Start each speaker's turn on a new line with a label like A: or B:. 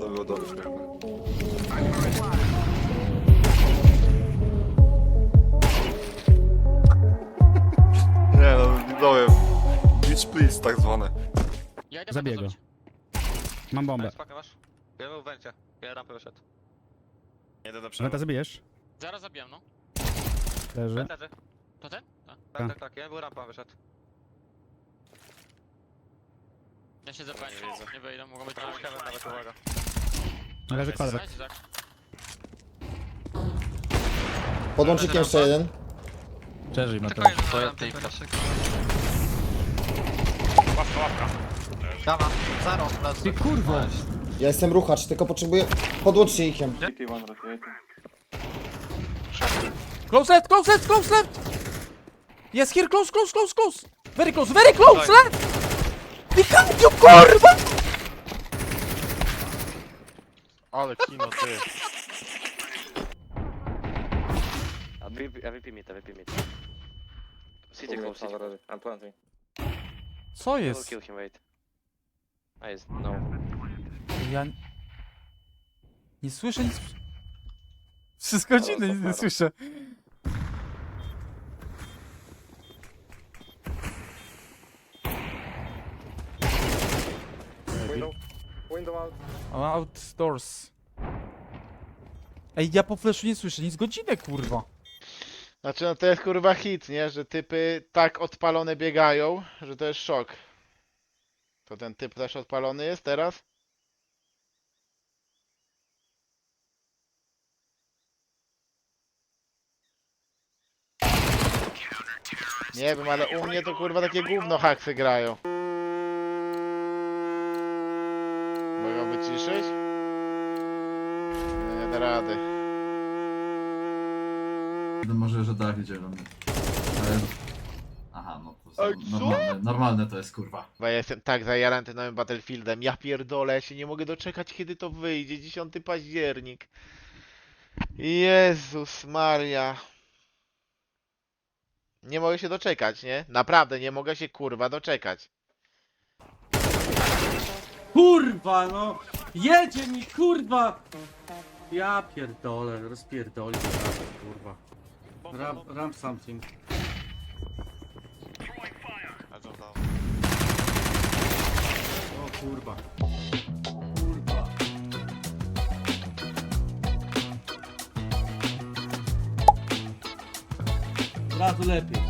A: To było dobre śmieszne. Nie no, widzowie. Beach please tak zwane.
B: Ja idę
C: Zabij
B: będę
C: go. Mam bombę.
D: Masz? Ja był w węcie. Ja rampę wyszedł.
A: Jedę do
C: Wenta
A: przodu.
C: zabijesz?
B: Zaraz zabijam, no.
C: Leży.
D: Leży.
B: To ten? Tak.
D: Tak, tak, tak. Ja był rampa wyszedł.
B: Ja się zapędzę,
A: Nie widzę.
B: nie wyjdę, mogą być.
D: Kevin nawet uwaga.
C: Leży kwadrat.
B: Tak.
E: Podłączyk jeszcze jeden.
C: Przeżyj ma to.
B: Tylko jeden na.
A: Łapka, łapka.
D: Dama, zero.
C: Ty kurwo!
E: Ja jestem ruchacz, tylko potrzebuję... Podłączcie ich jem.
F: Close left, close left, close left! Yes, here, close, close, close, close! Very close, very close, left! You, kurwa!
A: Ale kino ty.
G: A VP, a VP mid, a VP mid. City close, city close.
A: I'm planting.
F: Co jest?
G: kill him, wait. Nice, no.
F: Ja... Nie słyszę nic... Przez godzinę nic nie słyszę.
A: Window. Window out.
F: Outdoors. Ej, ja po flashu nie słyszę nic godzinę, kurwa.
H: Znaczy no to jest kurwa hit, nie? Że typy tak odpalone biegają, że to jest szok. To ten typ też odpalony jest teraz? Nie wiem, ale u mnie to kurwa takie gówno haksy grają. Wyciszyć? Nie da rady.
I: No może, że Dawid zielony. Ale... Aha, no to
H: Ej,
I: są
H: co?
I: normalne, normalne to jest kurwa.
H: Bo ja jestem tak zajarany tym nowym Battlefieldem. Ja pierdolę, ja się nie mogę doczekać kiedy to wyjdzie. 10 październik. Jezus Maria. Nie mogę się doczekać, nie? Naprawdę, nie mogę się kurwa doczekać.
J: Kurwa, no! Jedzie mi, kurwa! Ja pierdolę, rozpierdolę kurwa. Ramp, ramp something. O kurwa. Kurwa. Razu lepiej.